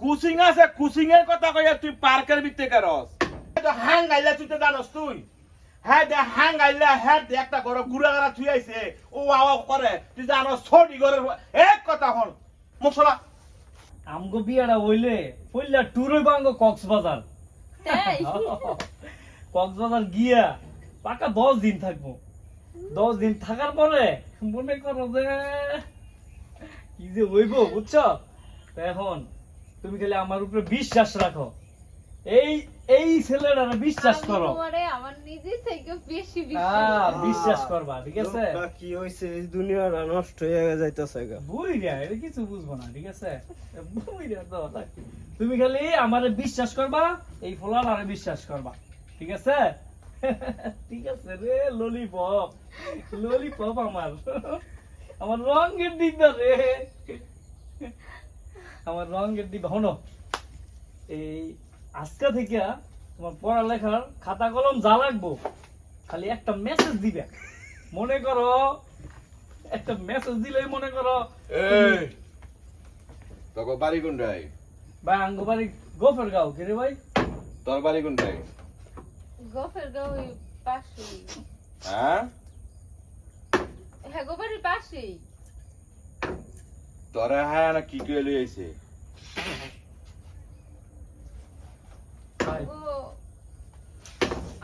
কুসিং আছে কুসিং এর কথা কইয়া তুই পার্কের ভিতরে করস তো হ্যাং গাইলা তুই তো জানোস তুই। হ্যাঁ দে হ্যাং গাইলা হ্যাঁ দে একটা ঘর গুড়া গাড়া থুই আইছে। ও আওয়া করে তুই জানোস ছোটি ঘরের এক কথা হল মশলা আমগো বিয়াটা হইলে পইলা ট্যুর হইব আমগো কক্সবাজার। কক্সবাজার গিয়া পাকা দশ দিন থাকব। দশ দিন থাকার পরে মনে করো যে কি যে হইব বুঝছ? তো এখন তুমি খালি আমার উপরে বিশ্বাস রাখো। এই এই ছেলেটার বিশ্বাস করো। আমার নিজে থেকে বেশি হ্যাঁ, বিশ্বাস বিশ্বাস করবা ঠিক আছে? কি হইছে? এই দুনিয়াটা নষ্ট হয়ে যাইতেছে গা। বুইরা এটা কিছু বুঝব না ঠিক আছে? বুইরা তো তুমি খালি আমারে বিশ্বাস করবা এই ফলার আরে বিশ্বাস করবা ঠিক আছে? ঠিক আছে রে ললিপপ ললিপপ আমার। আমার রঙের ডিব্বা রে আমার রঙের ডিব্বা হনো এই আজকে থেকে তোমার পড়ালেখার খাতা কলম যা লাগবো খালি একটা মেসেজ দিবে। মনে করো একটা মেসেজ দিলে মনে করো এই তোকে বাড়ি কোনটাই ভাই আঙ্গবাড়ি গোফের গাও কে রে ভাই? তোর বাড়ি কোনটাই গফের গাঁও পাশেই। হ্যাঁ? হ্যাঁ গোবাড়ির পাশেই। তোরে হ্যাঁ না কি করে লই আইছে ভাই ও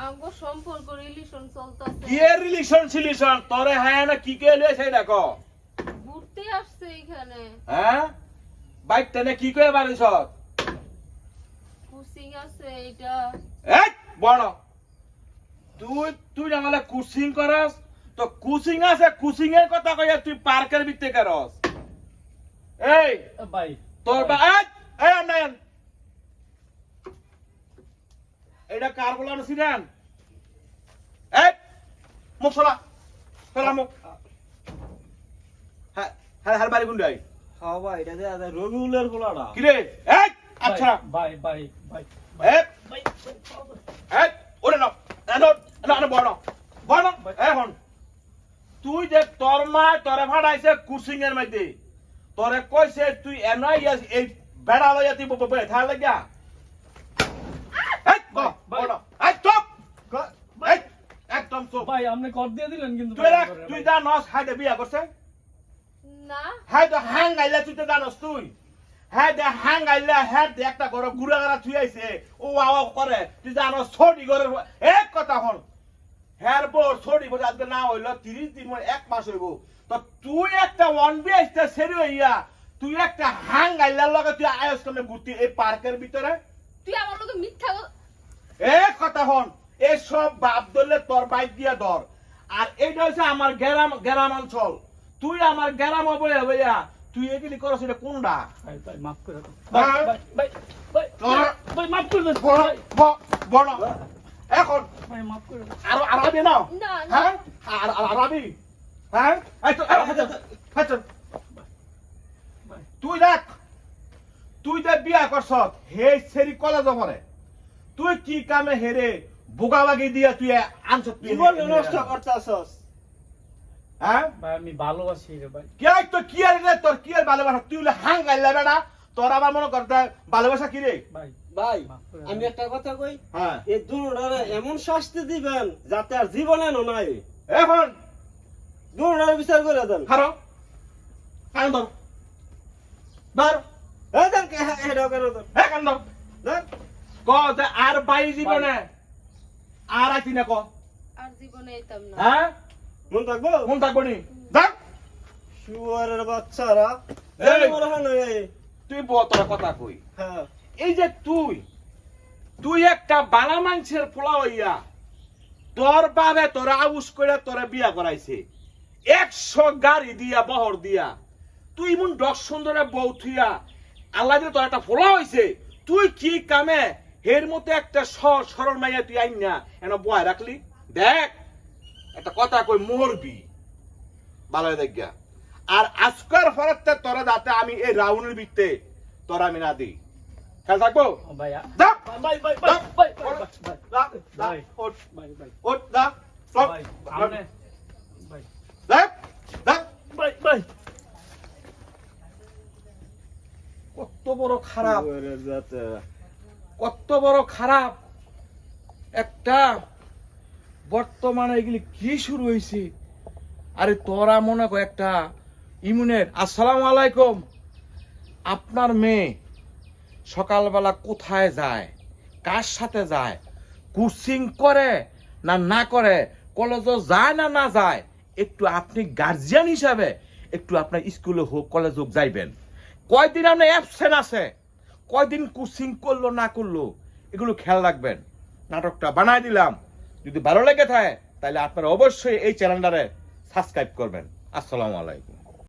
আমগো সম্পর্ক রিলেশন চলতেছে। কি রিলেশন সিলেশন তোরে হ্যাঁ না কি করে লই আইছে দেখো। ঘুরতে আসছে এখানে। হ্যাঁ? বাইক টেনে কি করে বাড়িছ কুসিং আছে এটা এই বড়। তুই তুই আমালে কুসিং করস? তো কুসিং আছে কুসিং এর কথা কইয়া তুই পার্কের ভিতরে করস। এই ভাই তোর বা এই এই এটা কার বলানো সিনান এই মশলা ফেলা মুখ। হ্যাঁ হ্যাঁ হ্যাঁ বাড়ি গুন্ডাই। হ্যাঁ ভাই এটা যায় রবিউলের গোলাটা কিরে এই আচ্ছা। ভাই ভাই ভাই এই ভাই। এই ওরে না এনো না না বড়। বড়। এখন তুই যে তোর মা তোরে ভাড়াইছে কুসিং এর মধ্যে তোরে কইছে তুই এনই এই বেড়া লইয়া তুই ববে থার লাগিয়া। এই ব- বড়। এই চুপ! এই একদম চুপ। ভাই আপনি কর দিয়ে দিলেন কিন্তু তুই রাখ, তুই হাইডে বিয়া করছে। না। হ্যাঁ হ্যাং গাইলে তুই তো জানস তুই। হ্যাঁ দে হ্যাং গাইলে হ্যাঁ দে একটা ঘর গুড়া গাড়া থুই আইছে। ও আওয়া করে। তুই জানস ছোটি ঘরের এক কথা হল হ্যার বোর ছোটি ঘর আজকে না হইল তিরিশ দিন এক মাস হইব। তো তুই একটা ওয়ান বি আসতে সেরি হইয়া তুই একটা হ্যাং গাইলার লগে তুই আয়স করলে ঘুরতি এই পার্কের ভিতরে? তুই আমার লোকে মিথ্যা এক কথা হন এসব বাপ ধরলে তোর বাইক দিয়া ধর। আর এইটা হচ্ছে আমার গ্রাম গ্রাম অঞ্চল। তুই আমার গ্রাম বইয়া বইয়া তুই এগুলি করছ এটা কোনটা ভাই ভাই মাফ করে মাফ করে বড় বড়। এখন ভাই মাফ করে আর আরবি না না। হ্যাঁ? আর আর আরবি হ্যাঁ? তুই দেখ তুই যে বিয়া করছ হে সেরি কলেজ পরে তুই কি কামে হেরে দিয়া তুই আনছ জীবন নষ্ট করতেছস। হ্যাঁ? ভাই আমি ভালোবাসি রে ভাই। কে তো কি আর রে তোর কি আর ভালোবাসা? তুই হলে হাং গাইলে তোর আবার মনে করতে ভালোবাসা কি রে? ভাই। ভাই আমি। একটা কথা কই। হ্যাঁ। এই এমন শাস্তি দিবেন যাতে আর জীবনে নাই এখন বিচার করে দেন। হারো কান ধর ধর। এই দেন কে হেডাও কেন দেন হে কান ধর। দেন ক যে আর বাই জীবনে আর আইতি না ক? আর জীবনে এতাম না। হ্যাঁ? মন থাকব? মন থাকব নি। ধর। শুয়ারের বাচ্চারা। এই। মনে হয় না তুই বল তোর কথা কই? হ্যাঁ। এই যে তুই তুই একটা বালা মানুষের পোলা হইয়া তোর বাবে তোরা আউস করে তোরা বিয়া করাইছে। একশো গাড়ি দিয়া বহর দিয়া। তুই এমন দশ সুন্দরে বউ থুইয়া আল্লাহ দিয়ে তোর একটা ফোলা হইছে। তুই কি কামে হের মতো একটা সহজ সরল মাইয়া তুই আইন না এন বয় রাখলি? দেখ একটা কথা কই মরবি। ভালো দেখ আর আজকার ফরাতে তোরা যাতে আমি এই রাউনের বিতে তোরা আমি না দিই। খেয়াল থাকব? ও ভাই ভাই। কত বড় খারাপ। কত বড় খারাপ। একটা বর্তমানে এগুলি কি শুরু হয়েছে আরে তোরা মনে কর একটা ইমুনের আসসালামু আলাইকুম। আপনার মেয়ে সকালবেলা কোথায় যায়? কার সাথে যায়? কোচিং করে না না করে? কলেজে যায় না না যায়? একটু আপনি গার্জিয়ান হিসাবে একটু আপনার স্কুলে হোক কলেজ হোক যাইবেন। কয়দিন আপনার অ্যাবসেন্ট আছে? কয়দিন কোচিং করল, না করল? এগুলো খেয়াল রাখবেন। নাটকটা বানায় দিলাম। যদি ভালো লেগে থাকে, তাহলে আপনারা অবশ্যই এই চ্যানেলটারে সাবস্ক্রাইব করবেন। আসসালামু আলাইকুম।